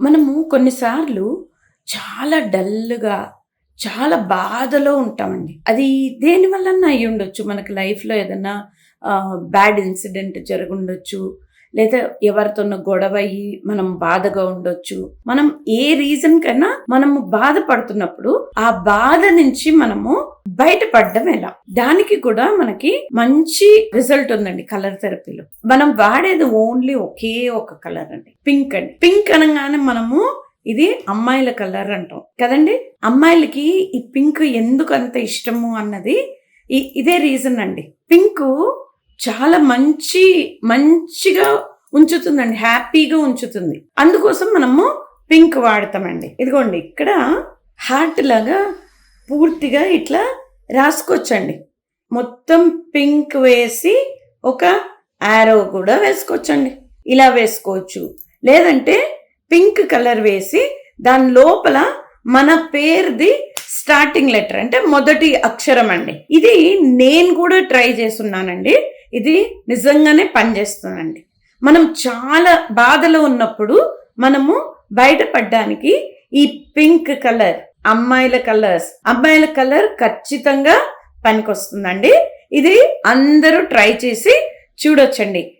మనము కొన్నిసార్లు చాలా డల్గా చాలా బాధలో ఉంటామండి. అది దేని అయ్యి అయి ఉండొచ్చు మనకి లైఫ్లో ఏదైనా బ్యాడ్ ఇన్సిడెంట్ జరుగుండొచ్చు. లేదా ఎవరితోనో గొడవ అయ్యి మనం బాధగా ఉండొచ్చు. మనం ఏ రీజన్ కైనా మనము బాధపడుతున్నప్పుడు ఆ బాధ నుంచి మనము బయటపడడం ఎలా? దానికి కూడా మనకి మంచి రిజల్ట్ ఉందండి కలర్ థెరపీలో మనం వాడేది ఓన్లీ ఒకే ఒక కలర్ అండి. పింక్ అండి. పింక్ అనగానే మనము ఇది అమ్మాయిల కలర్ అంటాం. కదండి? అమ్మాయిలకి ఈ పింక్ ఎందుకు అంత ఇష్టము అన్నది ఇదే రీజన్ అండి. పింక్ చాలా మంచి మంచిగా ఉంచుతుందండి. హ్యాపీగా ఉంచుతుంది. అందుకోసం మనము పింక్ వాడతామండి. ఇదిగోండి ఇక్కడ హార్ట్ లాగా పూర్తిగా ఇట్లా రాసుకోవచ్చండి. మొత్తం పింక్ వేసి ఒక యారో కూడా వేసుకోవచ్చండి. ఇలా వేసుకోవచ్చు. లేదంటే పింక్ కలర్ వేసి దాని లోపల మన పేరుది స్టార్టింగ్ లెటర్ అంటే మొదటి అక్షరం అండి. ఇది నేను కూడా ట్రై చేస్తున్నానండి. ఇది నిజంగానే పనిచేస్తుందండి. మనం చాలా బాధలో ఉన్నప్పుడు మనము బయటపడడానికి ఈ పింక్ కలర్ అమ్మాయిల కలర్స్ అమ్మాయిల కలర్ ఖచ్చితంగా పనికొస్తుందండి. ఇది అందరూ ట్రై చేసి చూడొచ్చండి.